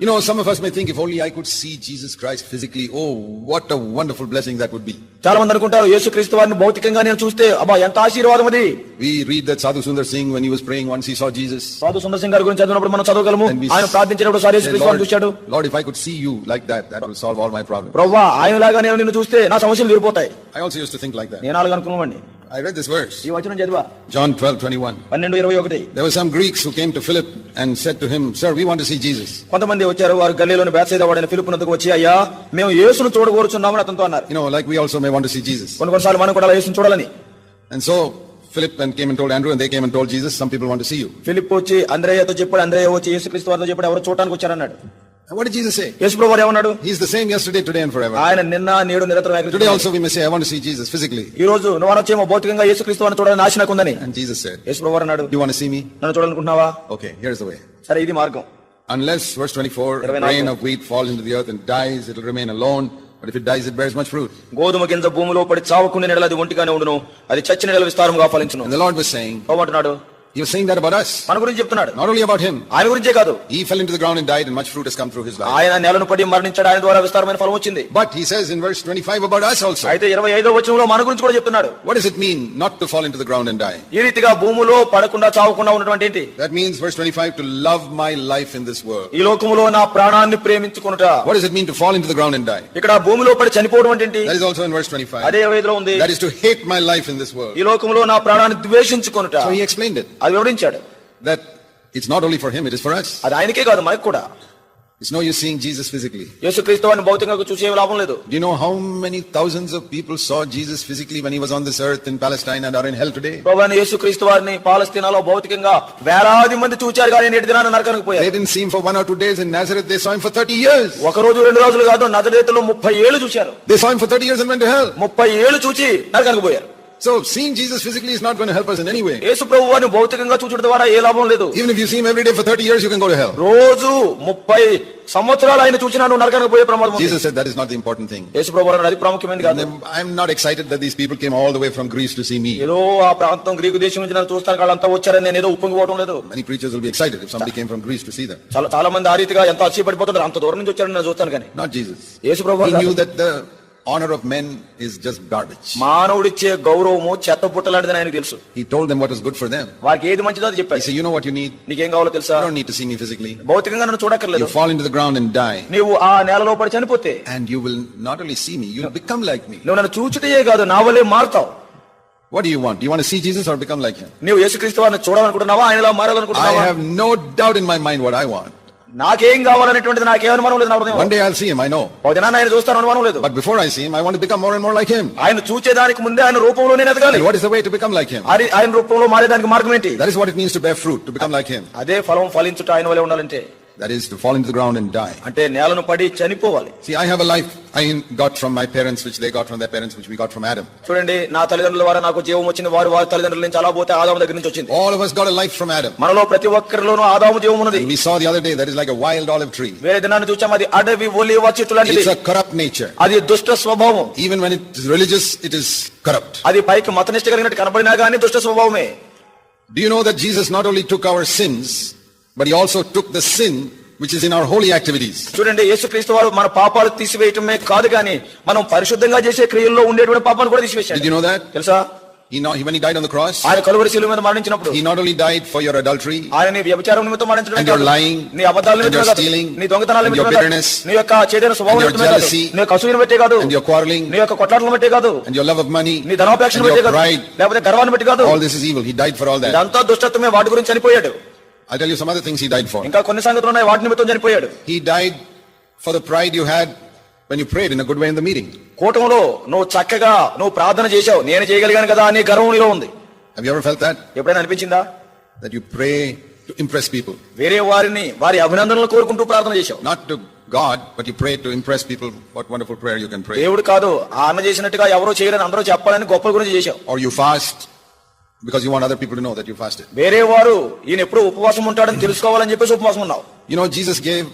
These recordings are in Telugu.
You know, some of us may think if only I could see Jesus Christ physically, oh, what a wonderful blessing that would be. చాలా మంది అనుకుంటారు యేసుక్రీస్తు వారిని భౌతికంగా నేను చూస్తే అబ్బా ఎంత ఆశీర్వాదం అది We read that Sadhu Sundar Singh, when he was praying once, he saw Jesus. సాధు సుందర్ సింగ్ గారి గురించి చదివినప్పుడు మనం చదవగలము ఆయన ప్రార్థించినప్పుడు సార్ say, యేసుక్రీస్తు వారిని చూశాడు Lord, if I could see you like that, that will solve all my problems. ప్రవ్వా ఆయనలాగా నేను నిన్ను చూస్తే నా సమస్యలు తీరిపోతాయి I also used to think like that. నేను అలాగ అనుకున్నామండి I read this verse, ఈ వచనం చదివా John 12, 21. పన్నెండు ఇరవై ఒకటి There were some Greeks who came to Philip and said to him, Sir, we want to see Jesus. కొంతమంది వచ్చారు వారు గల్లీలోని బేత్సైదా వాడిన ఫిలిపునందుకు వచ్చి అయ్యా మేము యేసును చూడగోరుచున్నామని అతనితో అన్నారు You know, like we also may want to see Jesus. కొన్ని కొన్నిసార్లు మనం కూడా యేసును చూడాలని And so Philip and came and told Andrew, and they came and told Jesus, Some people want to see you. Philip వచ్చి అంద్రయ్యతో చెప్పాడు అంద్రయ్య వచ్చి యేసుక్రీస్తు వారితో చెప్పాడు ఎవరు చూడడానికి వచ్చారన్నాడు what did Jesus say? యేసు ప్రభు వారు ఏమన్నాడు He's the same yesterday, today, and forever. ఆయన నిన్న నేడు నిరంతరం Today ఏకరీతిగా also we may say, I want to see Jesus physically. ఈ రోజు నువ్వు అనొచ్చేమో భౌతికంగా యేసుక్రీస్తు వారిని చూడాలని ఆశ నాకుందని And Jesus said, యేసు ప్రభు వారు అన్నాడు You want to see me? నన్ను చూడాలనుకుంటున్నావా Okay, here's the way. సరే ఇది మార్గం Unless, verse 24, a grain of wheat falls into the earth and dies, it will remain alone. But if it dies, it bears much fruit. గోధుమ గింజ భూమిలో పడి చావకుండా నెడలు అది ఒంటిగానే ఉండును అది చచ్చిన నెడలు విస్తారంగా ఫలించును And the Lord was saying, Prabhu He was saying that about us. మన గురించి చెప్తున్నాడు Not only about Him. ఆయన గురించే కాదు He fell into the ground and died, and much fruit has come through His life. ఆయన నెలను పడి మరణించాడు ఆయన ద్వారా విస్తారమైన ఫలం వచ్చింది But He says in verse 25 about us also. అయితే ఇరవై ఐదో వచనంలో మన గురించి కూడా చెప్తున్నాడు What does it mean not to fall into the ground and die? ఈ రీతిగా భూమిలో పడకుండా చావకుండా ఉన్నటువంటి ఏంటి That means, verse 25, to love my life in this world. ఈ లోకములో నా ప్రాణాన్ని ప్రేమించుకునుట What does it mean to fall into the ground and die? ఇక్కడ భూమిలో పడి చనిపోవడం అంటే ఏంటి That is also in verse 25. అదే ఇరవై ఐదులో ఉంది That is to hate my life in this world. ఈ లోకములో నా ప్రాణాన్ని ద్వేషించుకొనుట So he explained it. అది వివరించాడు That it's not only for him, it is for us. అది ఆయనకే కాదు మనకు కూడా It's no use seeing Jesus physically. యేసుక్రీస్తు వారిని భౌతికంగా చూసే లాభం లేదు Do you know how many thousands of people saw Jesus physically when he was on this earth in Palestine and are in hell today? ప్రభు యేసుక్రీస్తు వారిని పాలస్తీనాలో భౌతికంగా వేలాది మంది చూచారు కానీ నేటి దినాన నరకానికి They didn't see him for one or two days in Nazareth, they saw him for 30 years. ఒక రోజు రెండు రోజులు కాదు నజరేతులో ముప్పై ఏళ్ళు చూశారు They saw him for 30 years and went to hell. Seeing Jesus physically is not going to help us in any way. యేసు ప్రభు వారిని భౌతికంగా చూచడం ద్వారా ఏ లాభం లేదు Even if you see him every day for 30 years, you can go to hell. రోజు ముప్పై సంవత్సరాలు ఆయన చూసినా నువ్వు నరకానికి పోయే ప్రమాదం ఉంది. Jesus said that is not the important thing. యేసు ప్రభు వారు అది ప్రాముఖ్యమైనది కాదు I'm not excited that these people came all the way from Greece to see me. ఏదో ఆ ప్రాంతం గ్రీకు దేశం నుంచి నన్ను చూస్తాను వాళ్ళంతా వచ్చారని నేను ఏదో ఉప్పొంగిపోవడం లేదు Many preachers will be excited if somebody came from Greece to see them. చాలా చాలా మంది ఆ రీతిగా ఎంత అచ్చిపడిపోతున్నారు అంత దూరం నుంచి వచ్చారని నేను చూస్తాను కానీ Not Jesus. Yesu Prabhu He వారు knew కాదు. Honor of men is just garbage. మానవుడిచ్చే గౌరవము చెత్త పుట్ట లాంటిదని ఆయనకు తెలుసు He told them what was good for them. వారికి ఏది మంచిదో అది He చెప్పాడు said, You know what you need? నీకేం కావాలో తెలుసా You don't need to see me physically. భౌతికంగా నన్ను చూడక్కర్లేదు You fall into the ground and die. నీవు ఆ నేలలో పడి చనిపోతే And you will not only see me, you'll become like me. నువ్వు నన్ను చూచుటయే కాదు నా వల్లే మారుతావు What do you want? Do you want to see Jesus or become like him? నీవు యేసుక్రీస్తు వారిని చూడాలనుకుంటున్నావా ఆయనలా I మారాలనుకుంటున్నావా have no doubt in my mind what I want. నాకేం కావాలనేటువంటిది నాకే అనుమానం లేదు నా హృదయం ఐ సీ ఐ నో ఒక దినాన ఆయన చూస్తాను అనుమానం లేదు. But before I see him I want become more and more like him ఆయన చూసేదానికి ముందే ఆయన రూపంలో నేను ఎదగాలి. What is the way to become like him ఆయన రూపంలో మారేదానికి మార్గం ఏంటి? That is what it means to bear fruit to become like him అదే ఫలం ఫలించుట ఆయన వలే ఉండాలంటే. That is to fall into the ground and die. అంటే నేలను పడి చనిపోవాలి See, I have a life I got from my parents, which they got from their parents, which we got from Adam. చూడండి నా తల్లిదండ్రుల ద్వారా నాకు జీవం వచ్చింది వారు వారి తల్లిదండ్రుల నుంచి అలా పోతే ఆదాము దగ్గర నుంచి వచ్చింది All of us got a life from Adam. మనలో ప్రతి ఒక్కరిలోనూ ఆదాము జీవం ఉన్నది And we saw the other day that is like a wild olive tree. వేరే దినాన్ని చూచాం అది అడవి ఒలివ చెట్టు లాంటిది It's a corrupt nature. అది దుష్ట స్వభావం Even when it is religious, it is corrupt. అది పైకి మతనిష్ట కలిగినట్టు కనబడినా గానీ దుష్ట స్వభావమే Do you know that Jesus not only took our sins, but he also took the sin which is in our holy activities? చూడండి యేసుక్రీస్తు వారు మన పాపాలు తీసివేయటమే కాదు గాని మనం పరిశుద్ధంగా చేసే క్రియల్లో ఉండేటువంటి పాపాలు కూడా Did తీసివేశాడు you know that? తెలుసా He not, when he died on the cross, ఆయన కలువరి శిలువ మీద మరణించినప్పుడు he not only died for your adultery, ఆయన నీ వ్యభిచారం నిమిత్తం మరణించడం And your కాదు. lying, నీ అబద్ధాల and నిమిత్తమే your కాదు. stealing, నీ దొంగతనాల and your నిమిత్తమే కాదు. bitterness, నీ యొక్క చేదైన స్వభావం and your నిమిత్తమే కాదు. jealousy, నీ యొక్క అసూయను బట్టే కాదు and your quarreling, నీ యొక్క కొట్లాటలను బట్టే కాదు and your love of money, నీ ధనోపేక్షను and బట్టే your కాదు pride, లేకపోతే గర్వాన్ని బట్టి కాదు all this is evil. He died for all that. ఇదంతా దుష్టత్వమే వాటి గురించి చనిపోయాడు I'll tell you some other things he died for. ఇంకా కొన్ని సంగతులు ఉన్నాయి వాటి నిమిత్తం చనిపోయాడు He died for the pride you had when you prayed in a good way in the meeting. కూటంలో నువ్వు చక్కగా నువ్వు ప్రార్థన చేశావు నేను చేయగలిగాను కదా అనే గర్వం నీలో ఉంది Have you ever felt that? ఎప్పుడైనా అనిపించిందా That you pray to impress people. వేరే వారిని వారి అభినందనలు కోరుకుంటూ ప్రార్థన చేశావు Not to God, but you pray to impress people. What wonderful prayer you can pray. దేవుడు కాదు ఆమె చేసినట్టుగా ఎవరో చేయరని అందరూ చెప్పాలని గొప్పల గురించి చేశావు Or you fast because you want other people to know that you fasted. వేరే వారు ఈయన ఎప్పుడు ఉపవాసం ఉంటాడని తెలుసుకోవాలని చెప్పేసి ఉపవాసం ఉన్నావు You know, Jesus gave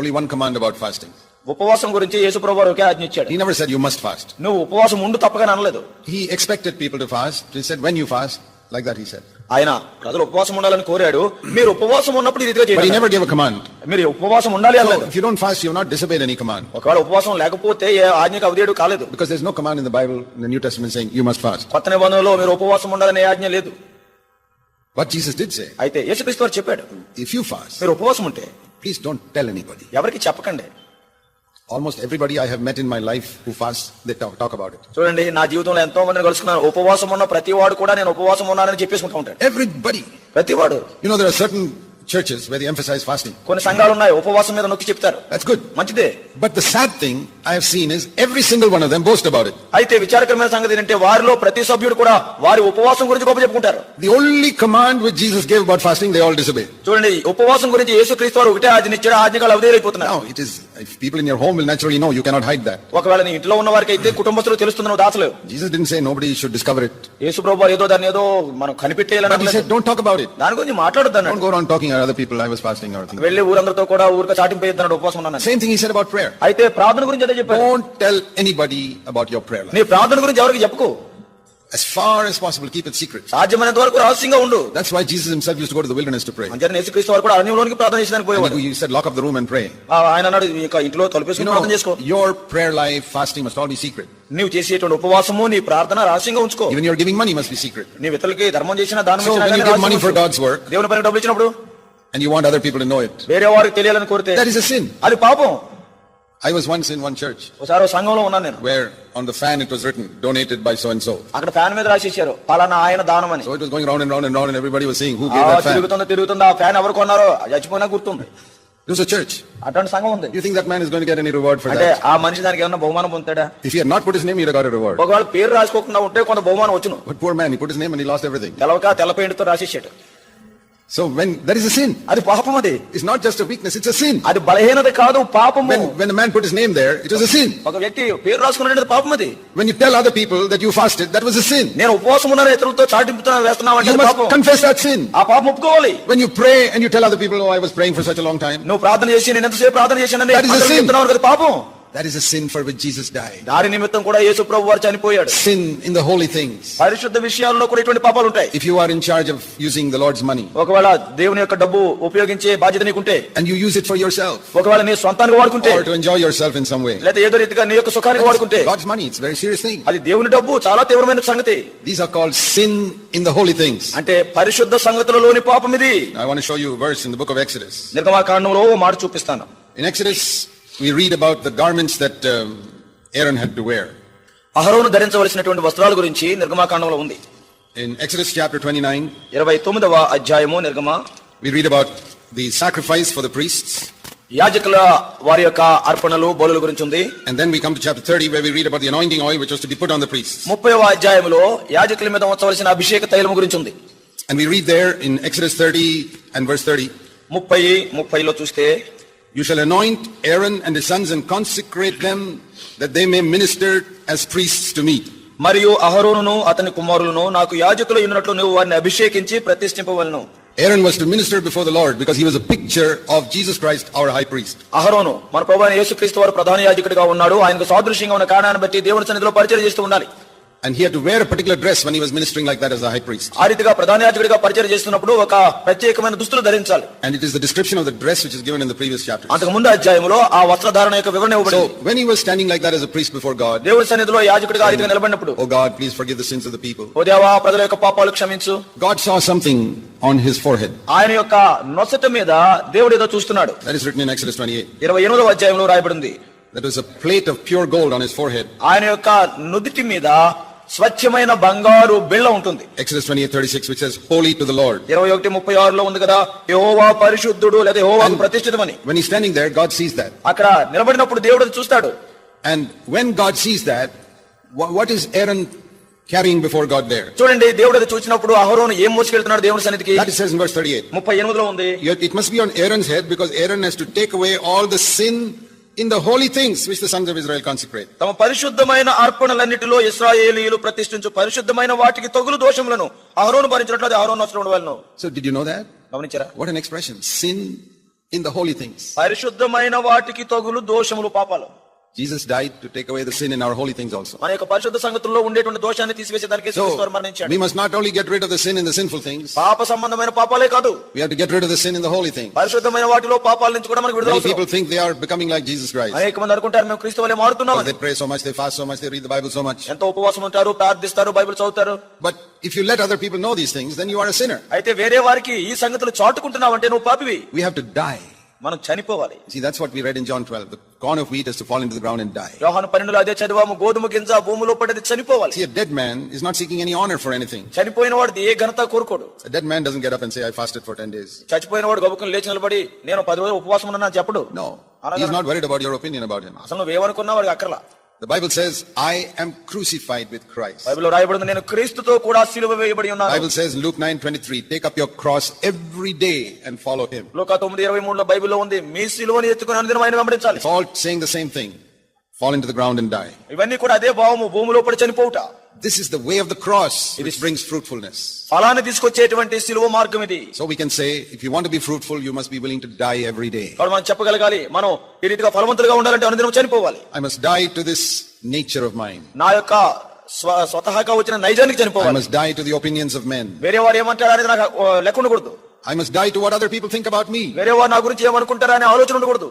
only one command about fasting. ఉపవాసం గురించి యేసుప్రభు వారు ఒకే ఆజ్ఞ ఇచ్చాడు He never said you must fast. నువ్వు ఉపవాసం ఉండు తప్పగా అనలేదు He expected people to fast. He said, when you fast, like that he said. ఆయన ప్రజలు ఉపవాసం ఉండాలని కోరాడు మీరు ఉపవాసం ఉన్నప్పుడు ఈ రీతిగా But he చేయండి. మీరు ఉపవాసం ఉండాలి if you don't fast, you have not disobeyed any command. ఒకవేళ ఉపవాసం లేకపోతే ఏ ఆజ్ఞకు అవధేయుడు కాలేదు Because there's no command in the Bible, in the New Testament saying you must fast. కొత్త నిబంధనలో మీరు ఉపవాసం ఉండాలనే ఆజ్ఞ లేదు What Jesus did say, అయితే యేసుక్రీస్తు వారు చెప్పాడు if you fast, మీరు ఉపవాసం ఉంటే please don't tell anybody. ఎవరికి చెప్పకండి almost everybody I have met in my life who fast the talk talk about it చూడండి నా జీవితంలో ఎంతో మంది కలుసుకున్నారు. ఉపవాసం ఉన్న ప్రతి వాడు కూడా నేను ఉపవాసం ఉన్నానని చెప్పేసుకుంటూ ఉంటాను ఎవ్రీబడి ప్రతి వాడు you know there are certain churches where the emphasise fasting కొన్ని సంఘాలు ఉన్నాయి ఉపవాసం మీద నొక్కి చెప్తారు. దట్స్ గుడ్ మంచిది. But the sad thing I have seen is every single one of them boast about it అయితే విచారకరమైన సంగతి ఏంటంటే వారిలో ప్రతి సభ్యుడు కూడా వారి ఉపవాసం గురించి గొప్ప చెప్పుకుంటారు. The only command which Jesus gave about fasting they all disobey చూడండి ఉపవాసం గురించి యేసుక్రీస్తు వారు ఒకటే ఆజ్ఞ ఇచ్చారు ఆజ్ఞ కాలం it is if people in your home will naturally know, you cannot hide that. ఒకవేళ నీ ఇంట్లో ఉన్న వారికి అయితే కుటుంబస్తులు తెలుస్తుంది నువ్వు దాచలేవు Jesus didn't say nobody should discover it. యేసు ప్రభు ఏదో దాన్ని ఏదో మనం But he కనిపెట్టేయాలని said, don't talk about it. దాని గురించి Don't అన్నాడు go around talking to other people, I was fasting or anything. వెళ్ళి ఊరందరితో కూడా ఊరిక చాటింపేద్దన్నాడు ఉపవాసం ఉన్నాను Same thing he said about prayer. అయితే ప్రార్థన గురించి అదే చెప్పాడు Don't tell anybody about your prayer life. నీ ప్రార్థన గురించి ఎవరికి చెప్పుకో As far as possible, keep it secret. సాధ్యమైనంత వరకు రహస్యంగా ఉండు That's why Jesus himself used to go to the wilderness to pray. అంతే యేసుక్రీస్తు వారు కూడా అరణ్యంలోనికి ప్రార్థన చేసేదానికి పోయేవాడు he said, lock up the room and pray. ఆయన అన్నాడు ఇంట్లో You తలుపేసుకుని ప్రార్థన చేసుకో your prayer life, fasting must all be secret. నీవు చేసేటువంటి ఉపవాసము నీ ప్రార్థన రహస్యంగా ఉంచుకో Even your giving money must be secret. నీ ఇతరులకి ధర్మం చేసిన దానం చేసినా you give money for. God's work దేవుని పనికి డబ్బులు ఇచ్చినప్పుడు and you want other people to know it, వేరే వారికి తెలియాలని కోరితే that is a sin. అది పాపం I was once in one church ఒకసారి సంఘంలో ఉన్నాను నేను where on the fan it was written, donated by so and so. అక్కడ ఫ్యాన్ మీద రాసేసారు పలానా ఆయన దానం అని So it was going round and round and round and everybody was saying, who ఆ, gave that fan? తిరుగుతుందో తిరుగుతుందో ఆ ఫ్యాన్ ఎవరు కొన్నారో చచ్చిపోయినా గుర్తుంది was a church. అటువంటి సంఘం ఉంది you think that man is going to get any reward for అంటే? ఆ మనిషి దానికి ఏమన్నా బహుమానం పొందుతాడా If he had not put his name, he'd have got a reward. ఒకవేళ పేరు రాసుకోకుండా ఉంటే కొంత బహుమానం వచ్చును But poor man, he put his name and he lost everything. తెలవక తెల్ల పెయింట్తో రాసేసాడు So when, that is a sin. అది పాపం అది It's not just a weakness, it's a sin. అది బలహీనత కాదు పాపము When, when the man put his name there, it was a sin. ఒక వ్యక్తి పేరు రాసుకున్నది పాపం అది When you tell other people that you fasted, that was a sin. నేను ఉపవాసం ఉన్నాను ఇతరులతో చాటింపుతున్నా వేస్తున్నావు అంటే You అది must పాపం confess that sin. ఆ పాపం ఒప్పుకోవాలి When you pray and you tell other people, oh, I was praying for such a long time, నువ్వు ప్రార్థన చేసి నేను ఎంతసేపు ప్రార్థన చేశానని That is a అందరికీ sin. చెప్తున్నావు కదా పాపం that is a sin for which Jesus died. దారి నిమిత్తం కూడా యేసు ప్రభు వారు చనిపోయాడు Sin in the holy things. పరిశుద్ధ విషయాల్లో కూడా ఇటువంటి పాపాలు ఉంటాయి If you are in charge of using the Lord's money ఒకవేళ దేవుని యొక్క డబ్బు ఉపయోగించే బాధ్యత నీకుంటే and you use it for yourself ఒకవేళ నీ సొంతానికి వాడుకుంటే or to enjoy yourself in some way, లేదా ఏదో రీతిగా నీ యొక్క సుఖానికి వాడుకుంటే God's money, it's a very serious thing. అది దేవుని డబ్బు చాలా తీవ్రమైన సంగతి These are called sin in the holy things. అంటే పరిశుద్ధ సంగతులలోని పాపం ఇది I want to show you a verse in the book of Exodus. నిర్గమాకాండంలో మాట చూపిస్తాను In Exodus, we read about the garments that um, Aaron had to wear. అహరోను ధరించవలసినటువంటి వస్త్రాల గురించి నిర్గమాకాండంలో ఉంది In Exodus chapter 29, ఇరవై తొమ్మిదవ అధ్యాయము నిర్గమ we read about the sacrifice for the priests. యాజకుల వారి యొక్క అర్పణలు బలుల గురించి ఉంది And then we come to chapter 30 where we read about the anointing oil which was to be put on the priests. ముప్పైవ అధ్యాయంలో యాజకుల మీద ఉంచవలసిన అభిషేక తైలం గురించి ఉంది And we read there in Exodus 30 and verse 30, ముప్పై ముప్పైలో చూస్తే You shall anoint Aaron and his sons and consecrate them that they may minister as priests to me. మరియు అహరోనును అతని కుమారులను నాకు యాజకులు ఉన్నట్లు నువ్వు వారిని అభిషేకించి ప్రతిష్ఠింపవలను Aaron was to minister before the Lord because he was a picture of Jesus Christ, our high priest. అహరోను మన ప్రభు అయిన యేసుక్రీస్తు వారు ప్రధాన యాజకుడిగా ఉన్నాడు ఆయనకు సాదృశ్యంగా ఉన్న కారణాన్ని బట్టి దేవుని సన్నిధిలో పరిచయం చేస్తూ ఉండాలి And he had to wear a particular dress when he was ministering like that as a high priest. ఆ రీతిగా ప్రధాన యాజకుడిగా పరిచయం చేస్తున్నప్పుడు ఒక ప్రత్యేకమైన దుస్తులు ధరించాలి And it is the description of the dress which is given in the previous chapter. అంతకు ముందు అధ్యాయంలో ఆ వస్త్రధారణ యొక్క వివరణ So ఇవ్వబడింది when he was standing like that as a priest before God, దేవుడి సన్నిధిలో యాజకుడిగా ఆ రీతిగా నిలబడినప్పుడు oh God, please forgive the sins of the people. ఓ దేవా ప్రజల యొక్క పాపాలు క్షమించు God saw something on his forehead. ఆయన యొక్క నొసట మీద దేవుడు ఏదో చూస్తున్నాడు That is written in Exodus 28. ఇరవై ఎనిమిదవ అధ్యాయంలో రాయబడింది That was a plate of pure gold on his forehead. ఆయన యొక్క నుదిటి మీద స్వచ్ఛమైన బంగారు బిళ్ళ ఉంటుంది Exodus 28, 36, which says, Holy to the Lord. ఇరవై ఒకటి ముప్పై ఆరులో ఉంది కదా యహోవా పరిశుద్ధుడు లేదా యహోవా ప్రతిష్ఠితమని When he's standing there, God sees that. అక్కడ నిలబడినప్పుడు దేవుడు అది చూస్తాడు And when God sees that, wha- what is Aaron carrying before God there? చూడండి దేవుడు అది చూసినప్పుడు అహరోను ఏం మోసుకెళ్తున్నాడు దేవుడి సన్నిధికి That it says in verse 38. ముప్పై ఎనిమిదిలో ఉంది Yet it must be on Aaron's head because Aaron has to take away all the sin in the holy things which the sons of Israel consecrate. తమ పరిశుద్ధమైన అర్పణలన్నిటిలో ఇస్రాయేలీయులు ప్రతిష్ఠించు పరిశుద్ధమైన వాటికి తగులు దోషములను అహరోను భరించినట్లు అది అహరోను అవసరం ఉండవలను So did you know that? గమనించారా What an expression. Sin in the holy things. పరిశుద్ధమైన వాటికి తగులు దోషములు పాపాలు Jesus died to take away the sin in our holy things also. మన యొక్క పరిశుద్ధ సంగతుల్లో ఉండేటువంటి దోషాన్ని తీసివేసేదానికి So, యేసుక్రీస్తు మరణించాడు we must not only get rid of the sin in the sinful things, పాప సంబంధమైన పాపాలే కాదు we have to get rid of the sin in the holy things. పరిశుద్ధమైన వాటిలో పాపాల నుంచి కూడా మనకు విడుదల Many అవసరం. people think they are becoming like Jesus Christ. అనేక మంది అనుకుంటారు మేము క్రీస్తు వల్లే మారుతున్నాం They pray so much, they fast so much, they read the Bible so much. ఎంతో ఉపవాసం ఉంటారు ప్రార్థిస్తారు బైబిల్ చదువుతారు But if you let other people know these things, then you are a sinner. అయితే వేరే వారికి ఈ సంగతులు చాటుకుంటున్నావంటే నువ్వు పాపివి We have to die. మనం చనిపోవాలి. See that's what we read in John 12 the corn of wheat has to fall into the ground and die యోహాను 12 లో అదే చదువాము గోధుమ గింజ భూమిలో పడితే చనిపోవాలి. See a dead man is not seeking any honour for anything చనిపోయిన వాడు ఏ ఘనత కోరుకోడు. A dead man doesn't get up and say I fasted for 10 days చచ్చిపోయిన వాడు గబుకుని లేచి నిలబడి నేను 10 రోజులు ఉపవాసం ఉన్నానని చెప్పడు. No he is not worried about your opinion about him అసలు వేవనుకున్నా వాడికి అక్కర్లా. The Bible says, I am crucified with Christ. బైబిల్లో రాయబడింది నేను క్రీస్తుతో కూడా సిలువ వేయబడి The ఉన్నాను Bible says, Luke 9 23, take up your cross every day and follow him. లోక తొమ్మిది ఇరవై మూడులో బైబిల్లో ఉంది మీ సిలువని ఎత్తుకుని అనుదినం ఆయన వెంబడించాలి It's all saying the same thing. Fall into the ground and die. ఇవన్నీ కూడా అదే భావము భూమిలో పడి చనిపోవుట This is the way of the cross which brings fruitfulness. ఫలాన్ని తీసుకొచ్చేటువంటి సిలువ మార్గం ఇది So we can say, if you want to be fruitful, you must be willing to die every day. కాబట్టి మనం చెప్పగలగాలి మనం ఈ రీతిగా ఫలవంతులుగా ఉండాలంటే అనుదినం చనిపోవాలి I must die to this nature of mine. నా యొక్క స్వ- స్వతహాగా వచ్చిన నైజానికి I చనిపోవాలి must die to the opinions of men. వేరే వారు ఏమంటారు అనేది నాకు లెక్క ఉండకూడదు I must die to what other people think about me. వేరే వారు నా గురించి ఏమనుకుంటారా అనే ఆలోచన ఉండకూడదు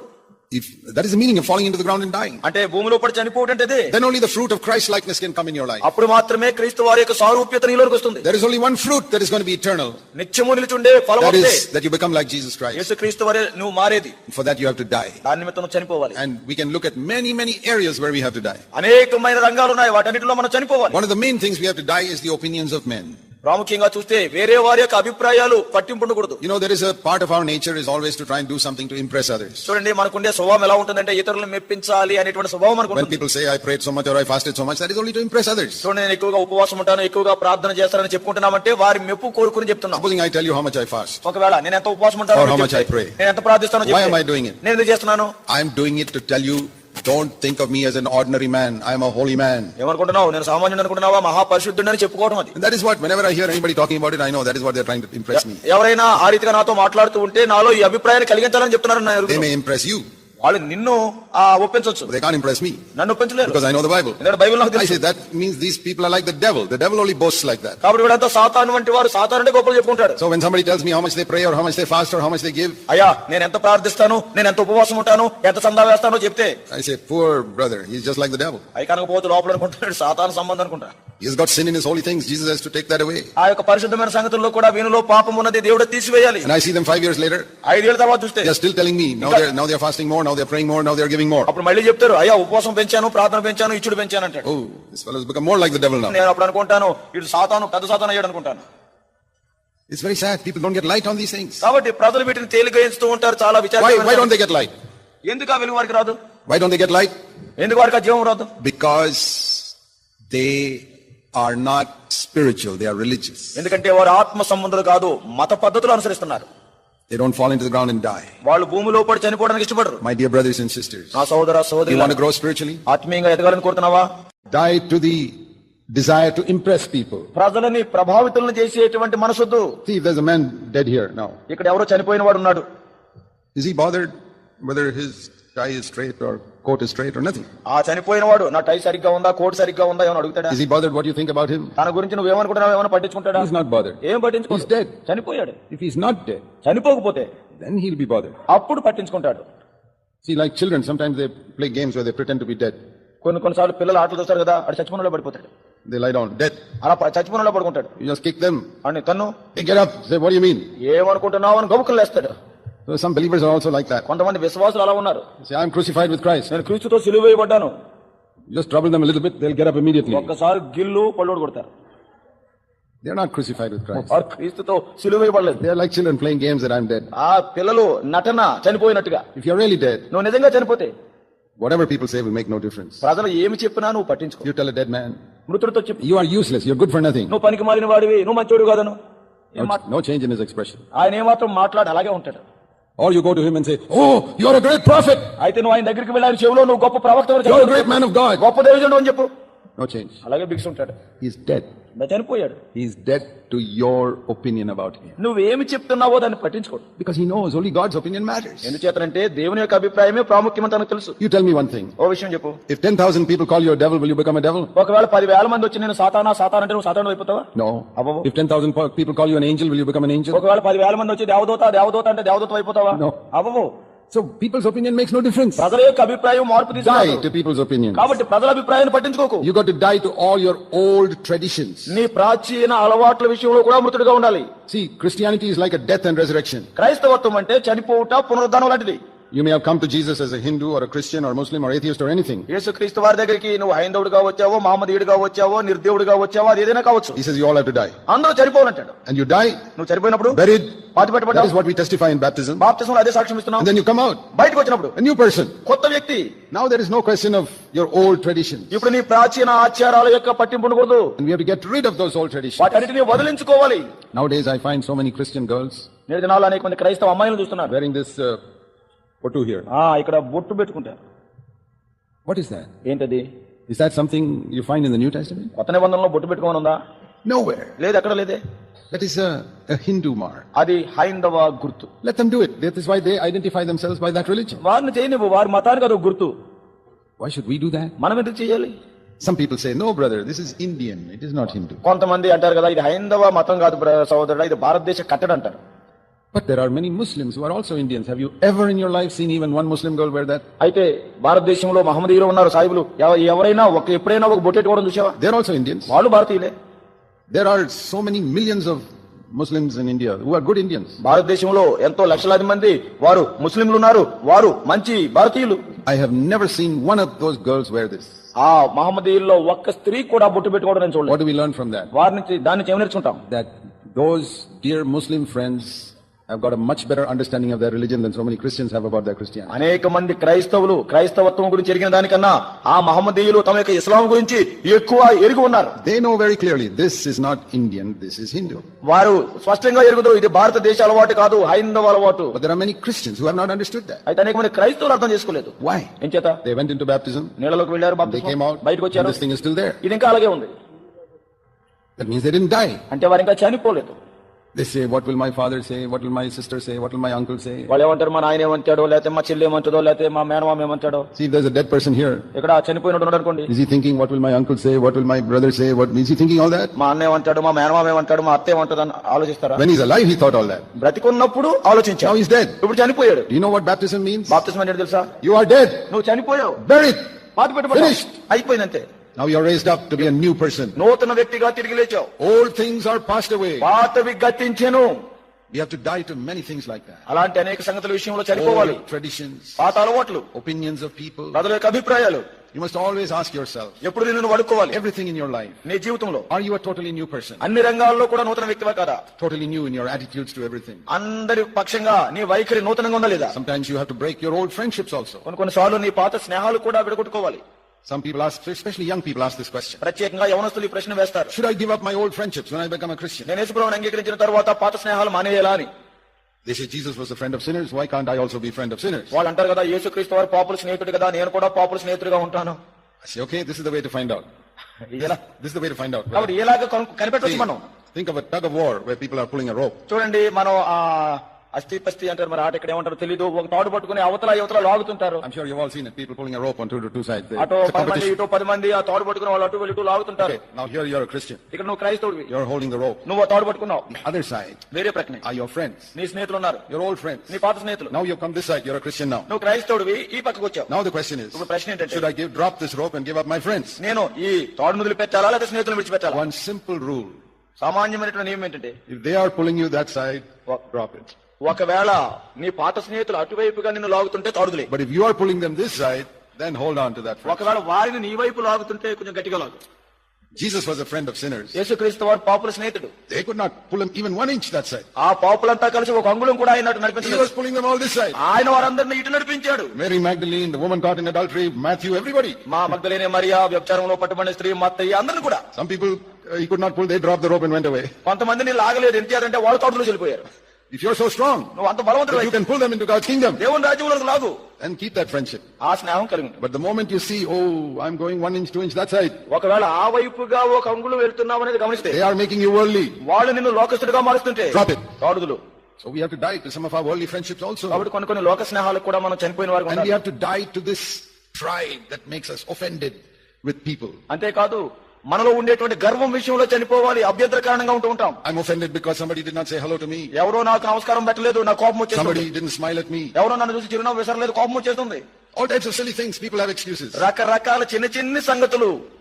If that is the meaning of falling into the ground and dying, అంటే భూమిలో పడి చనిపోవటం అంటే అదే. then only the fruit of Christ likeness can come in your life. అప్పుడు మాత్రమే క్రీస్తు వారి యొక్క సారూప్యత నీలోకి వస్తుంది There is only one fruit that is going to be eternal. నిత్యము నిలుచుండే ఫలం That ఒకటే. is that you become like Jesus Christ. యేసు క్రీస్తు వరే నువ్వు మారేది For that you have to die. దాని నిమిత్తం చనిపోవాలి And we can look at many, many areas where we have to die. అనేకమైన రంగాలు ఉన్నాయి వాటన్నిటిలో మనం చనిపోవాలి One of the main things we have to die is the opinions of men. ప్రాముఖ్యంగా చూస్తే వేరే వారి యొక్క అభిప్రాయాలు పట్టింపు ఉండకూడదు you know there is a part of our nature is always to try and do something to impress others చూడండి మనకుండే స్వభావం ఎలా ఉంటుందంటే ఇతరులను మెప్పించాలి అనేటువంటి స్వభావం మనకు ఉంటుంది people say I pray so much or I fasted so much that is only to impress others చూడండి నేను ఎక్కువగా ఉపవాసం ఉంటాను ఎక్కువగా ప్రార్థన చేస్తానని చెప్పుకుంటామంటే వారి మెప్పు కోరుకొని చెప్తున్నాను supposing I tell you how much I fast ఒకవేళ నేను ఎంత ఉపవాసం ఉంటాను హౌ మచ్ ఐ ప్రే నేను ఎంత ప్రార్థిస్తానో చెప్పండి వై ఐ డూయింగ్ ఇట్ నేను ఎందుకు చేస్తున్నాను? I am doing it to tell you don't think of me as an ordinary man I'm a holy man ఏమనుకుంటున్నావు? నేను సామాన్యుడు అనుకుంటున్నావా? మహాపరిశుద్ధుడు అని చెప్పుకోవడం అది. That is what whenever I hear anybody talking about it I know that is what they are trying to impress me ఎవరైనా ఆ రీతిగా నాతో మాట్లాడుతూ ఉంటే నాలో ఈ అభిప్రాయాన్ని కలిగించాలని చెప్తున్నారు దే మే ఇంప్రెస్ యు వాళ్ళు నిన్ను ఆ ఒప్పించవచ్చు they can't impress me నన్ను ఒప్పించలేరు because I know the Bible. ఎందుకంటే బైబిల్ నాకు I తెలుసు say that means these people are like the devil. The devil only boasts like that. కాబట్టి వీడంతా సాతాను వంటి వారు సాతాను అంటే గొప్పలు చెప్పుకుంటాడు So when somebody tells me how much they pray or how much they fast or how much they give, అయ్యా నేను ఎంత ప్రార్థిస్తాను నేను ఎంత ఉపవాసం ఉంటాను ఎంత సందా వేస్తానో చెప్తే I say, poor brother, he's just like the devil. అయి కనకపోతే లోపల అనుకుంటున్నాడు సాతాను సంబంధం అనుకుంటా He's got sin in his holy things. Jesus has to take that away. ఆ యొక్క పరిశుద్ధమైన సంగతుల్లో కూడా వీనిలో పాపం ఉన్నది దేవుడు తీసివేయాలి And I see them five years later, ఐదేళ్ళ తర్వాత చూస్తే they are still telling me, now they're, now they're fasting more, now they're praying more, now they're giving more. అప్పుడు మళ్ళీ చెప్తారు అయ్యా ఉపవాసం పెంచాను ప్రార్థన పెంచాను ఇచ్చుడు పెంచాను అంటాడు Oh, this fellow has become more like the devil now. నేను అప్పుడు అనుకుంటాను ఇటు సాతాను పెద్ద సాతాను అయ్యాడు అనుకుంటాను It's very sad. People don't get light on these things. కాబట్టి ప్రజలు వీటిని తేలిక ఎంచుతూ ఉంటారు చాలా Why, why don't విచారం they get light? ఎందుకు ఆ వెలుగు వారికి రాదు Why don't they get light? ఎందుకు వారికి ఆ జీవం రాదు Because they are not spiritual, they are religious. ఎందుకంటే వారు ఆత్మ సంబంధులు కాదు మత పద్ధతులు అనుసరిస్తున్నారు They don't fall into the ground and die. వాళ్ళు భూమిలో పడి చనిపోవడానికి ఇష్టపడరు My dear brothers and sisters, నా సోదర you సోదరి want to grow spiritually? ఆత్మీయంగా ఎదగాలని కోరుతున్నావా Die to the desire to impress people. ప్రజలని ప్రభావితులను చేసేటువంటి మనసొద్దు See, if there's a man dead here now, ఇక్కడ ఎవరో చనిపోయిన వాడు ఉన్నాడు is he bothered whether his tie is straight or coat is straight or nothing ఆ చనిపోయిన వాడు నా టై సరిగ్గా ఉందా కోట్ సరిగ్గా ఉందా ఏమని అడుగుతాడా? Is he bothered what you think about him తన గురించి నువ్వు ఏమనుకుంటున్నావు ఏమని పట్టించుకుంటాడా? ఇస్ నాట్ బదర్డ్ ఏం పట్టించుకో ఇస్ డెడ్ చనిపోయాడు. If he is not dead చనిపోకపోతే then he will be bothered అప్పుడు పట్టించుకుంటాడు. See like children sometimes they play games where they pretend to be dead కొన్ని సార్లు పిల్లలు ఆటలు చూస్తారు కదా అది చచ్చిపోనలో పడిపోతాడు. దే లై డౌన్ డెత్ అలా చచ్చిపోనలో పడుకుంటాడు. You just kick them and తన్ను. Get up say what you mean ఏమనుకుంటున్నావు అని గబుకులు లేస్తాడు. So some believers are also like that. కొంతమంది విశ్వాసులు అలా ఉన్నారు Say, I'm crucified with Christ. నేను క్రీస్తుతో సిలువ వేయబడ్డాను Just trouble them a little bit, they'll get up immediately. ఒక్కసారి గిల్లు పళ్ళోడు కొడతారు They're not crucified with Christ. వారు క్రీస్తుతో సిలువ వేయబడలేదు They're like children playing games that I'm dead. ఆ పిల్లలు నటన చనిపోయినట్టుగా If you're really dead, నువ్వు నిజంగా చనిపోతే whatever people say will make no difference. ప్రజలు ఏమి చెప్పినా నువ్వు పట్టించుకో You tell a dead man, మృతుడితో చెప్పు you are useless, you're good for nothing. నువ్వు పనికి మాలిన వాడివి నువ్వు మంచోడు కాదను ఏం No, mat- no change in his expression. ఆయన ఏమాత్రం మాట్లాడి అలాగే ఉంటాడు Or you go to him and say, Oh, you're a great prophet. అయితే నువ్వు ఆయన దగ్గరికి వెళ్ళి ఆయన చెవిలో నువ్వు గొప్ప ప్రవక్త You're a great man of God. గొప్ప దేవుడు అని చెప్పు No change అలాగే బిగ్స్ ఉంటాడు. హిస్ డెత్ చనిపోయాడు. His death to your opinion about him నువ్వు ఏమి చెప్తున్నావో దాన్ని పట్టించుకోడు. Because he knows only God's opinion matters ఎందుచేతనంటే దేవుని యొక్క అభిప్రాయమే ప్రాముఖ్యం తనకు తెలుసు. You tell me one thing ఓ విషయం చెప్పు. If 10000 people call your devil will you become a devil ఒకవేళ 10000 మంది వచ్చి నేను సాతానా సాతాన్ అంటే నువ్వు సాతాను అయిపోతావా? నో అబ్బో if 10000 people call you an angel will you become an angel ఒకవేళ 10000 మంది వచ్చి దేవదూత దేవదూత అంటే దేవదూత అయిపోతావా? నో అబ్బో so people's opinion makes no difference ప్రజల యొక్క అభిప్రాయం మార్పు డై టు పీపుల్స్ ఒపీనియన్ కాబట్టి ప్రజల అభిప్రాయాన్ని పట్టించుకోకు. You got to die to all your old traditions నీ ప్రాచీన అలవాట్ల విషయంలో కూడా మృతుడుగా ఉండాలి. See Christianity is like a death and resurrection క్రైస్తవత్వం అంటే చనిపోవుట పునరుద్ధరణ లాంటిది. You may have come to Jesus as a Hindu or a Christian or Muslim or atheist or anything. యేసుక్రీస్తు వారి దగ్గరికి నువ్వు హైందవుడిగా వచ్చావో మామదీయుడిగా వచ్చావో నిర్దేవుడిగా వచ్చావో అది ఏదైనా కావచ్చు He says you all have to die. అందరూ చనిపోవాలంటాడు And you die, నువ్వు చనిపోయినప్పుడు buried. పాతి That పెట్టబడ్డావు is what we testify in baptism. బాప్తిసంలో అదే సాక్ష్యం And ఇస్తున్నావు then you come out, బయటకు వచ్చినప్పుడు a new person. కొత్త వ్యక్తి Now there is no question of your old traditions. ఇప్పుడు నీ ప్రాచీన ఆచారాల యొక్క పట్టింపు ఉండకూడదు And we have to get rid of those old traditions. వాటన్నిటిని వదిలించుకోవాలి Nowadays I find so many Christian girls నేటి దినాల్లో అనేక మంది క్రైస్తవ అమ్మాయిలు చూస్తున్నారు wearing this uh, photo here. ఆ ఇక్కడ బొట్టు పెట్టుకుంటారు What is that? ఏంటది Is that something you find in the New Testament? కొత్త నిబంధనలో బొట్టు పెట్టుకోమని ఉందా Nowhere. లేదు ఎక్కడ లేదే That is a, a Hindu mark. అది హైందవ గుర్తు Let them do it. That is why they identify themselves by that religion. వారిని చేయనివ్వు వారి మతానికి అది గుర్తు Why should we do that? మనం ఎందుకు చేయాలి Some people say, no, brother, this is Indian. It is not Hindu. కొంతమంది అంటారు కదా ఇది హైందవ మతం కాదు బ్ర- సహోదరుడా ఇది భారతదేశ కట్టడ అంటారు But there are many Muslims who are also Indians. Have you ever in your life seen even one Muslim girl wear that? అయితే భారతదేశంలో మహమ్మదీయులు ఉన్నారు సాహిబులు ఎవ- ఎవరైనా ఒక ఎప్పుడైనా ఒక బొట్టెట్టుకోవడం చూసావా They're also Indians. వాళ్ళు భారతీయులే There are so many millions of Muslims in India who are good Indians. భారతదేశంలో ఎంతో లక్షలాది మంది వారు ముస్లింలు ఉన్నారు వారు మంచి భారతీయులు I have never seen one of those girls wear this. ఆ మహమ్మదీయుల్లో ఒక్క స్త్రీ కూడా బొట్టు పెట్టుకోవడం నేను What చూడలేదు do we learn from that? వారి నుంచి దాని నుంచి ఏమి నేర్చుకుంటాం That those dear Muslim friends have got a much better understanding of their religion than so many Christians have about their Christianity. అనేక మంది క్రైస్తవులు క్రైస్తవత్వం గురించి ఎరిగిన దానికన్నా ఆ మహమ్మదీయులు తమ యొక్క ఇస్లాం గురించి ఎక్కువ ఎరిగి ఉన్నారు They know very clearly this is not Indian, this is Hindu. వారు స్పష్టంగా ఎరుగుదు ఇది భారతదేశ అలవాటు కాదు హైందవ అలవాటు But there are many Christians who have not understood that. అయితే అనేక మంది క్రైస్తవులు అర్థం చేసుకోలేదు Why? ఏం చేత They went into baptism, నీళ్ళలోకి వెళ్ళారు they బాప్తిస్మం, came out, బయటకు and వచ్చారు this thing is still there. ఇది ఇంకా అలాగే ఉంది That means they didn't die. అంటే వారు ఇంకా చనిపోలేదు they say what will my father say what will my sister say what will my uncle say వాళ్ళు ఏమంటారు మా నాయన ఏమంటాడో లేకపోతే మా చెల్లి ఏమంటాడో లేకపోతే మా మేనమామ ఏమంటాడో? See there is a dead person here ఇక్కడ చనిపోయినట్టు ఉన్నాడు అనుకోండి. Is he thinking what will my uncle say what will my brother say what means he thinking all that మా అన్న ఏమంటాడు? మా మేనమామ ఏమంటాడు? మా అత్త ఏమంటాడు ఆలోచిస్తారా? When is alive he thought all that బ్రతికున్నప్పుడు ఆలోచించాడు నౌ ఇస్ డెడ్ ఇప్పుడు చనిపోయాడు. You know what baptism means baptism అంటే తెలుసా? యు ఆర్ డెడ్ నువ్వు చనిపోయావు. బరీడ్ పాత పెట్టబడ్డావు. అయిపోయింది అయిపోయిందంటే అయిపోయింది అంతే Now you're raised up to be a new person. నూతన వ్యక్తిగా తిరిగి లేచావు Old things are passed away. పాతవి గతించెను We have to die to many things like that. అలాంటి అనేక సంగతుల విషయంలో చనిపోవాలి Old traditions, పాత అలవాట్లు opinions of people. ప్రజల యొక్క అభిప్రాయాలు You must always ask yourself, ఎప్పుడు నిన్ను వడుకోవాలి everything in your life, నీ జీవితంలో are you a totally new person? అన్ని రంగాల్లో కూడా నూతన వ్యక్తివా కదా Totally new in your attitudes to everything. అందరి పక్షంగా నీ వైఖరి నూతనంగా ఉందా లేదా Sometimes you have to break your old friendships also. కొన్ని కొన్నిసార్లు నీ పాత స్నేహాలు కూడా విడగొట్టుకోవాలి Some people ask, especially young people ask this question. ప్రత్యేకంగా యవనస్తులు ఈ ప్రశ్న వేస్తారు Should I give up my old friendships when I become a Christian? నేను యేసుప్రభువుని అంగీకరించిన తర్వాత పాత స్నేహాలు మానేయాలా అని They say Jesus was a friend of sinners. Why can't I also be friend of sinners? వాళ్ళు అంటారు కదా యేసుక్రీస్తు వారు పాపుల స్నేహితుడు కదా నేను కూడా పాపుల స్నేహితుడిగా ఉంటాను I say, okay, this is the way to find out. This is the way to find out. కాబట్టి ఎలాగ కను- కనిపెట్టవచ్చు See, మనం think of a tug of war where people are pulling a rope. చూడండి మనం అస్థి పస్తి అంటారు మరి ఆట ఇక్కడ ఏమంటారు తెలీదు ఒక తాడు పట్టుకుని అవతల యువతల లాగుతుంటారు I'm sure you've all seen it. People pulling a rope on two to two sides. They- అటు It's a పది మంది competition. ఇటు పది మంది ఆ తాడు పట్టుకుని వాళ్ళు అటు వెళ్ళి ఇటు లాగుతుంటారు Okay, now here you're a Christian. ఇక్కడ నువ్వు క్రైస్తవుడివి You're holding the rope. నువ్వు ఆ తాడు పట్టుకున్నావు The other side వేరే ప్రశ్న are your friends. నీ స్నేహితులు ఉన్నారు Your old friends. నీ పాత స్నేహితులు Now you've come this side. You're a Christian now. నువ్వు క్రైస్తవుడివి ఈ పక్కకు వచ్చావు Now the question is, ఇప్పుడు ప్రశ్న ఏంటంటే should I give, drop this rope and give up my friends? నేను ఈ తాడు నుదిలి పెట్టాలా లేదా స్నేహితులు విడిచిపెట్టాలా One simple rule. సామాన్యమైనటువంటి నియమం ఏంటంటే If they are pulling you that side, drop it. ఒకవేళ నీ పాత స్నేహితులు అటువైపుగా నిన్ను లాగుతుంటే తాడుదులే But if you are pulling them this side, then hold on to that friend. ఒకవేళ వారిని నీ వైపు లాగుతుంటే కొంచెం గట్టిగా లాగు Jesus was a friend of sinners. యేసుక్రీస్తు వారు పాపుల స్నేహితుడు They could not pull him even one inch that side. ఆ పాపులంతా కలిసి ఒక అంగుళం కూడా ఆయన అటు He నడిపించలేదు was pulling them all this side. ఆయన వారందరినీ ఇటు నడిపించాడు Mary Magdalene, the woman caught in adultery, Matthew, everybody. మా మగ్ధలేని మరియా వ్యభిచారంలో పట్టుబడిన స్త్రీ మత్తయ్య అందరిని కూడా Some people uh, he could not pull, they dropped the rope and went away. కొంతమందిని లాగలేదు ఎంత చేయాలంటే వాళ్ళు తోటలో వెళ్ళిపోయారు If you're so strong నువ్వు అంత బలవంతుడు that you can pull them into God's kingdom దేవుని రాజ్యంలోకి లాగు and keep that friendship. ఆ స్నేహం కలిగి ఉంటుంది But the moment you see, oh, I'm going one inch, two inch that side, ఒకవేళ ఆ వైపుగా ఒక అంగుళం వెళ్తున్నావు అనేది గమనిస్తే they are making you worldly. వాళ్ళు నిన్ను లోకస్తుడిగా మారుస్తుంటే Drop it. రాడుదులు So we have to die to some of our worldly friendships also. కాబట్టి కొన్ని కొన్ని లోక స్నేహాలకు కూడా మనం చనిపోయిన వారు And we have to die to this pride that makes us offended with people. అంతేకాదు మనలో ఉండేటువంటి గర్వం విషయంలో చనిపోవాలి అభ్యంతర కారణంగా ఉంటూ ఉంటాం. I offended because somebody did not say hello to me. ఎవరో నాకు నమస్కారం పెట్టలేదు నా కోపం వచ్చేసింది. Somebody didn't smile at me. ఎవరో నన్ను చూసి చిరునవ్వు విసరలేదు కోపం వచ్చేస్తుంది all types of silly things. People have excuses. రకరకాల చిన్న చిన్న సంగతులు.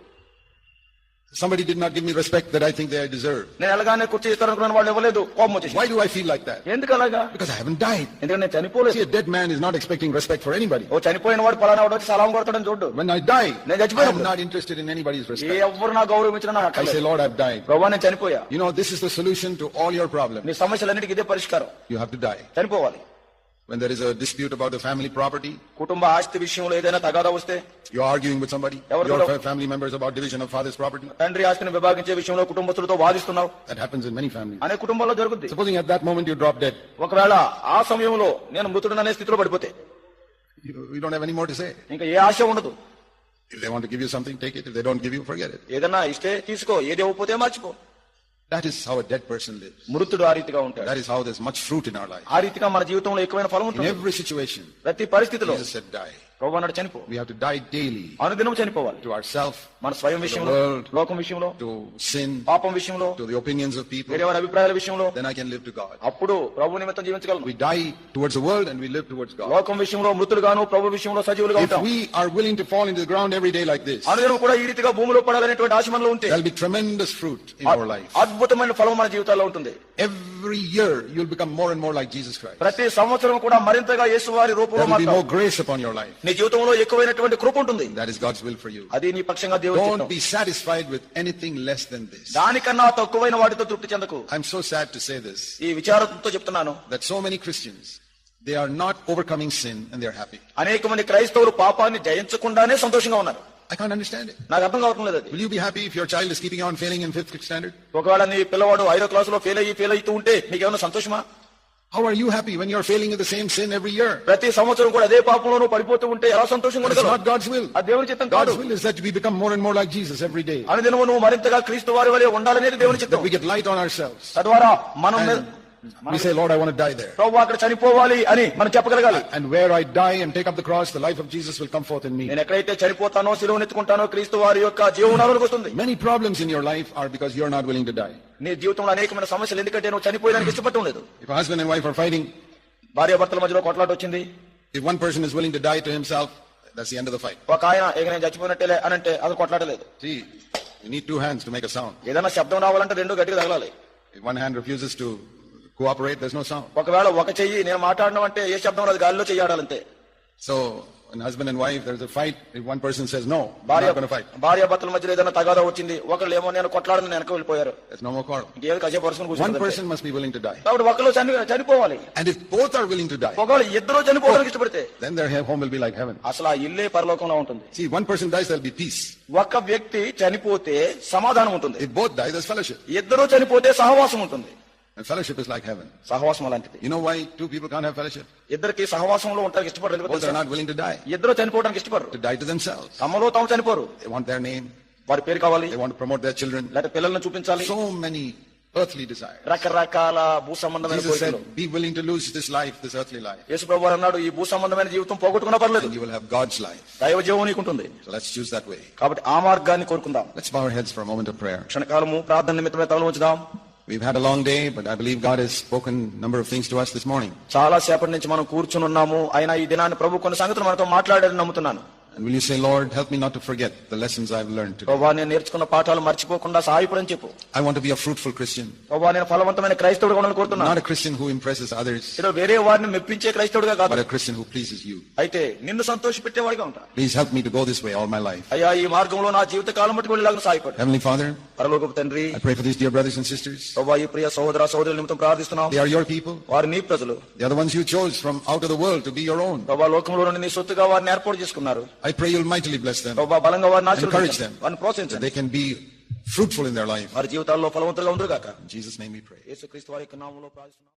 Somebody did not give me respect that I think they deserve. నేను ఎలాగానే కుర్చీ ఇస్తారనుకున్న వాళ్ళు ఇవ్వలేదు కోపం వచ్చేసి Why do I feel like that? ఎందుకు అలాగా Because I haven't died. ఎందుకంటే నేను See, చనిపోలేదు a dead man is not expecting respect for anybody. ఓ చనిపోయిన వాడు పలానా వాడు వచ్చి సలాం కొడతాడని చూడు When I die, నేను చచ్చిపోయినప్పుడు. I am not interested in anybody's respect. నా నాకు I say, అక్కర్లేదు Lord, I've died. ప్రభా నేను చనిపోయా You know, this is the solution to all your problems. నీ సమస్యలన్నిటికీ ఇదే పరిష్కారం You have to die. చనిపోవాలి When there is a dispute about the family property, కుటుంబ ఆస్తి విషయంలో ఏదైనా తగాదా వస్తే you're arguing with somebody, your fa- family members about division of father's property. తండ్రి ఆస్తిని విభాగించే విషయంలో కుటుంబస్తులతో వాదిస్తున్నావు That happens in many families. అనే కుటుంబాల్లో జరుగుద్ది Supposing at that moment you drop dead, ఒకవేళ ఆ సమయంలో నేను మృతుడు అనే స్థితిలో పడిపోతే you, you don't have any more to say. ఇంకా ఏ ఆశ ఉండదు If they want to give you something, take it. If they don't give you, forget it. ఏదన్నా ఇస్తే తీసుకో ఏది ఇవ్వకపోతే మర్చిపో That is how a dead person lives. మృతుడు ఆ రీతిగా ఉంటాడు That is how there's much fruit in our life. ఆ రీతిగా మన జీవితంలో ఎక్కువైన ఫలం In ఉంటుంది every situation, ప్రతి పరిస్థితిలో Jesus said, die. ప్రభువన్నాడు చనిపో. We have to die daily అనుదినం చనిపోవాలి. టు అవర్ సెల్ఫ్ మన స్వయం విషయంలో లోకం విషయంలో టు సిన్ పాపం విషయంలో to the opinions of people వేరే వారి అభిప్రాయాల విషయంలో then I can live to God అప్పుడు ప్రభు నిమిత్తం జీవించగలను. We die towards the world and we live towards God లోకం విషయంలో మృతులుగాను ప్రభు విషయంలో సజీవులుగా ఉంటాం. If we are willing to fall in the ground every day like this అనుదినం కూడా ఈ రీతిగా భూమిలో పడాలనేటువంటి ఆశమనలో ఉంటే there be tremendous fruit in our life అద్భుతమైన ఫలం మన జీవితాల్లో ఉంటుంది. Every year you'll become more and more like Jesus Christ. ప్రతి సంవత్సరం కూడా మరింతగా యేసు వారి రూపంలో There will be more grace upon your life. నీ జీవితంలో ఎక్కువైనటువంటి కృప ఉంటుంది That is God's will for you. అది నీ పక్షంగా దేవుడు Don't చిత్తం. be satisfied with anything less than this. దానికన్నా తక్కువైన వాటితో తృప్తి చెందకు I'm so sad to say this, ఈ విచారంతో చెప్తున్నాను that so many Christians, they are not overcoming sin and they're happy. అనేక మంది క్రైస్తవులు పాపాన్ని జయించకుండానే సంతోషంగా ఉన్నారు I can't understand it. నాకు అర్థం కావటం లేదు అది Will you be happy if your child is keeping on failing in fifth standard? ఒకవేళ నీ పిల్లవాడు ఐదో క్లాసులో ఫెయిల్ అయ్యి ఫెయిల్ అవుతూ ఉంటే నీకేమైనా సంతోషమా How are you happy when you're failing in the same sin every year? ప్రతి సంవత్సరం కూడా అదే పాపంలో నువ్వు పడిపోతూ ఉంటే ఎలా సంతోషంగా It's ఉండగలవు not God's will. ఆ దేవుని చిత్తం కాదు God's will is that we become more and more like Jesus every day. అనుదినము నువ్వు మరింతగా క్రీస్తు వారి వలె ఉండాలనేది దేవుని That చిత్తం we get light on ourselves. తద్వారా మనం మీద- And we say, Lord, I want to die there. ప్రభు అక్కడ చనిపోవాలి అని మనం చెప్పగలగాలి And where I die and take up the cross, the life of Jesus will come forth in me. నేను ఎక్కడైతే చనిపోతానో సిలువను ఎత్తుకుంటానో క్రీస్తు వారి యొక్క జీవనాలకు వస్తుంది Many problems in your life are because you're not willing to die. నీ జీవితంలో అనేకమైన సమస్యలు ఎందుకంటే నువ్వు చనిపోయడానికి ఇష్టపడటం లేదు If a husband and wife are fighting, భార్య భర్తల మధ్యలో కొట్లాట వచ్చింది if one person is willing to die to himself, that's the end of the fight. ఒక ఆయన ఇక నేను చచ్చిపోయినట్టేలే అని అంటే అది కొట్లాడలేదు See, you need two hands to make a sound. ఏదైనా శబ్దం రావాలంటే రెండు గట్టిగా తగలాలి If one hand refuses to cooperate, there's no sound. ఒకవేళ ఒక చెయ్యి నేను మాట్లాడడం అంటే ఏ శబ్దం రాదు గాలిలో చెయ్యాడాలంతే So, when husband and wife, there's a fight. If one person says, no, భార్య not going to fight, భార్య భర్తల మధ్యలో ఏదైనా తగాదా వచ్చింది ఒకళ్ళు ఏమో నేను కొట్లాడని వెనక వెళ్ళిపోయారు there's no more quarrel. ఇంకేది కసేపు పరుచుకుని One person must be willing to die. కాబట్టి ఒకళ్ళు చని చనిపోవాలి And if both are willing to die, ఒకవేళ ఇద్దరు చనిపోవడానికి ఇష్టపడితే then their home will be like heaven. అసలు ఆ ఇల్లే పరలోకంలో ఉంటుంది See, one person dies, there'll be peace. ఒక వ్యక్తి చనిపోతే సమాధానం ఉంటుంది If both die, there's fellowship. ఇద్దరు చనిపోతే సహవాసం ఉంటుంది Fellowship is like heaven. సహవాసం అలాంటిది You know why two people can't have fellowship? ఇద్దరికి సహవాసంలో ఉంటానికి ఇష్టపడరు ఎందుకో are తెలుసా? not willing to die. ఇద్దరు చనిపోవడానికి ఇష్టపడరు To die to themselves. తమలో తాము చనిపోరు They want their name. వారి పేరు కావాలి They want to promote their children. లేకపోతే పిల్లల్ని చూపించాలి So many earthly desires. రకరకాల భూ సంబంధమైన కోరికలు be willing to lose this life, this earthly life. యేసు ప్రభు వారు అన్నాడు ఈ భూ సంబంధమైన జీవితం పోగొట్టుకున్నా పర్లేదు you will have God's life. దైవ జీవం నీకుంటుంది So let's choose that way. కాబట్టి ఆ మార్గాన్ని కోరుకుందాం Let's bow our heads for a moment of prayer. క్షణకాలము ప్రార్థన నిమిత్తమే తలలు ఉంచుదాం We've had a long day, but I believe God has spoken a number of things to us this morning. చాలా సేపటి నుంచి మనం కూర్చుని ఉన్నాము అయినా ఈ దినాన్ని ప్రభు కొన్ని సంగతులు మనతో మాట్లాడారని నమ్ముతున్నాను And will you say, Lord, help me not to forget the lessons I've learned today. ప్రభా నేను నేర్చుకున్న పాఠాలు మర్చిపోకుండా సహాయపడని చెప్పు I want to be a fruitful Christian, ప్రభా నేను ఫలవంతమైన క్రైస్తవుడు ఉండాలని కోరుతున్నాను not a Christian who impresses others, ఇలా వేరే వారిని మెప్పించే క్రైస్తవుడిగా but కాదు a Christian who pleases you. అయితే నిన్ను సంతోష పెట్టేవాడిగా ఉంటా Please help me to go this way all my life. అయ్యా ఈ మార్గంలో నా జీవిత కాలం మట్టుకు వెళ్ళేలాగా సహాయపడు Heavenly Father, పరలోకపు తండ్రి I pray for these dear brothers and sisters. ప్రభా ఈ ప్రియ సహోదర సహోదరుల నిమిత్తం ప్రార్థిస్తున్నాం They are your people. వారు నీ ప్రజలు They are the ones you chose from out of the world to be your own. ప్రభా లోకంలో నుండి నీ సొత్తుగా వారిని ఏర్పాటు చేసుకున్నారు I pray you'll mightily bless them, ప్రభా బలంగా వారిని Encourage ఆశీర్వదించండి them. వారిని that ప్రోత్సహించండి they can be fruitful in their life. వారి జీవితాల్లో ఫలవంతులుగా ఉందరు కాక In Jesus' name we pray. యేసుక్రీస్తు వారి యొక్క నామంలో ప్రార్థిస్తున్నాం